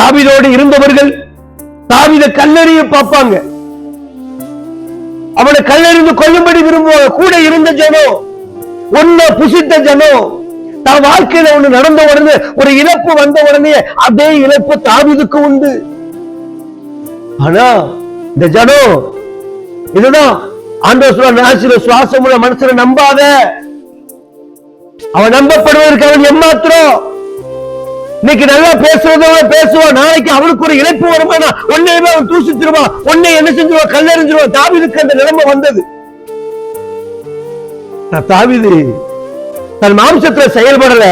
தாவிதோடு இருந்தவர்கள் தாவித கல்லறிய பார்ப்பாங்க. அவனை கல்லறிந்து கொல்லும்படி விரும்புவாங்க. கூட இருந்த ஜனம் ஒன்ன புசித்த ஜனம் தான் வாழ்க்கையில ஒண்ணு நடந்த உடனே ஒரு இழப்பு வந்த உடனே அதே இழப்பு தாவிதுக்கு உண்டு. ஆனா இந்த ஜனம் இதுதான் ஆண்டவர் சொல்ற நாசில சுவாசம் உள்ள நம்பாத. அவன் நம்பப்படுவதற்கு அவன் எம்மாத்திரம் இன்னைக்கு நல்லா பேசுறதோட பேசுவான் நாளைக்கு அவனுக்கு ஒரு இழப்பு வருமானா உன்னையுமே அவன் தூசிச்சிருவான் உன்னை என்ன செஞ்சிருவான் கல்லெறிஞ்சிருவான் தாவிதுக்கு அந்த நிலைமை வந்தது. நான் தாவிது தன் மாம்சத்துல செயல்படல.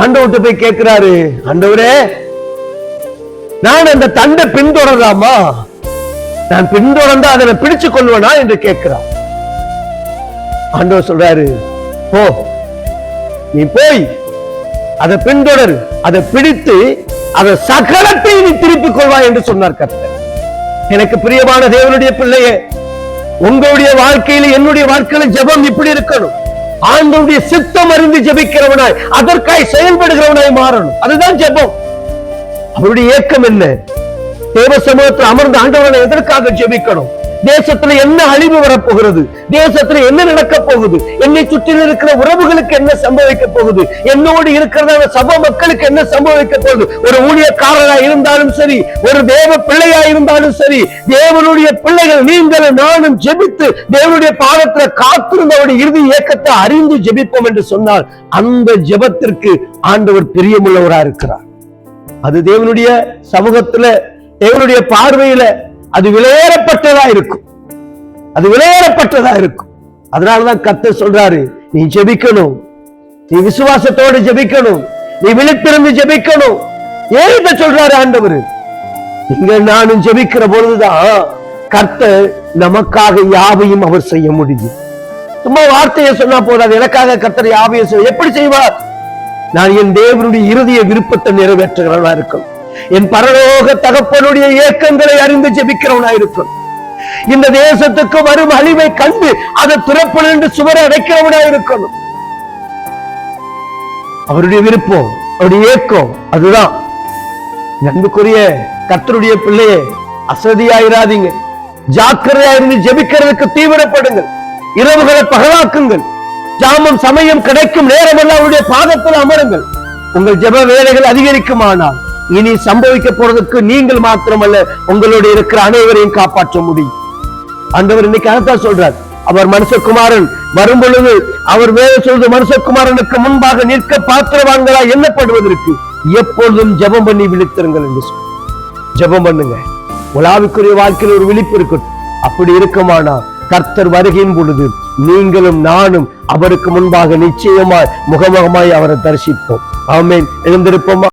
ஆண்டவர்கிட்ட போய் கேட்கிறாரு ஆண்டவரே நான் அந்த தண்டை பின்தொடரலாமா நான் பின்தொடர்ந்தா அதனை பிடிச்சு கொள்வனா? என்று கேட்கிறான் ஆண்டவர் சொல்றாரு போ. நீ போய் அதை பின்தொடரு அதை பிடித்து அதை சகலத்தை நீ திருப்பிக் கொள்வாய் என்று சொன்னார் கர்த்தர். எனக்கு பிரியமான தேவனுடைய பிள்ளையே உங்களுடைய வாழ்க்கையில என்னுடைய வாழ்க்கையில ஜெபம் இப்படி இருக்கணும். ஆண்டவருடைய சித்தம் அறிந்து ஜெபிக்கிறவனாய் அதற்காய் செயல்படுகிறவனாய் மாறணும். அதுதான் ஜெபம். அவருடைய ஏக்கம் என்ன? தேவ சமூகத்தில் அமர்ந்த ஆண்டவனை எதற்காக ஜெபிக்கணும்? தேசத்துல என்ன அழிவு வரப்போகிறது? தேசத்துல என்ன நடக்க போகுது? என்னை சுற்றிலும் இருக்கிற உறவுகளுக்கு என்ன சம்பவிக்க போகுது? என்னோடு இருக்கிறதான சப மக்களுக்கு என்ன சம்பவிக்க போகுது? ஒரு ஊழியக்காரரா இருந்தாலும் சரி ஒரு தேவ பிள்ளையா இருந்தாலும் சரி தேவனுடைய பிள்ளைகள் நீங்கள் நானும் ஜெபித்து தேவனுடைய பாதத்துல காத்திருந்தவருடைய இறுதி இயக்கத்தை அறிந்து ஜெபிப்போம் என்று சொன்னால் அந்த ஜெபத்திற்கு ஆண்டவர் பிரியமுள்ளவரா இருக்கிறார் அது தேவனுடைய சமூகத்துல தேவனுடைய பார்வையில அது விலையேறப்பட்டதா இருக்கும். அது விலையேறப்பட்டதா இருக்கும். அதனாலதான் கர்த்தர் சொல்றாரு நீ ஜெபிக்கணும். நீ விசுவாசத்தோடு ஜெபிக்கணும். நீ விழித்திருந்து ஜெபிக்கணும். ஏன் இதை சொல்றாரு ஆண்டவர்? நீங்க நானும் ஜெபிக்கிற பொழுதுதான் கர்த்தர் நமக்காக யாவையும் அவர் செய்ய முடியும். சும்மா வார்த்தையை சொன்னா போதாது. எனக்காக கர்த்தர் யாவையும் செய்ய எப்படி செய்வார்? நான் என் தேவனுடைய இறுதிய விருப்பத்தை நிறைவேற்றுகிறவனா இருக்கணும். என் பரலோக தகப்பனுடைய இயக்கங்களை அறிந்து ஜெபிக்கிறவனா இருக்கும். இந்த தேசத்துக்கு வரும் அழிவை கண்டு அதை துறப்பன் என்று சுவரை அடைக்கிறவனாயிருக்கணும் அவருடைய விருப்பம் அவருடைய இயக்கம் அதுதான். நன்மைக்குரிய கத்தருடைய பிள்ளையே அசதியாயிராதீங்க. ஜாக்கிரதையா இருந்து ஜெபிக்கிறதுக்கு தீவிரப்படுங்கள். இரவுகளை பகலாக்குங்கள். ஜாமம் சமயம் கிடைக்கும் நேரமெல்லாம் அவருடைய பாதத்தில் அமருங்கள். உங்கள் ஜெப வேலைகள் அதிகரிக்குமானால் இனி சம்பவிக்க போறதுக்கு நீங்கள் மாத்திரமல்ல உங்களோட இருக்கிற அனைவரையும் காப்பாற்ற முடியும். அந்தவர் இன்னைக்கு அதைத்தான் சொல்றார். அவர் மனுஷகுமாரன் வரும் பொழுது அவர் வேற சொல்றது மனுஷகுமாரனுக்கு முன்பாக நிற்க பாத்திரவான்களா எண்ணப்படுவதற்கு எப்பொழுதும் ஜெபம் பண்ணி விழித்திருங்கள் என்று சொல். ஜெபம் பண்ணுங்க. உலாவுக்குரிய வாழ்க்கையில் ஒரு விழிப்பு இருக்கட்டும். அப்படி இருக்குமானா கர்த்தர் வருகின் பொழுது நீங்களும் நானும் அவருக்கு முன்பாக நிச்சயமாய் முகமுகமாய் அவரை தரிசிப்போம். ஆமேன். எழுந்திருப்போமா?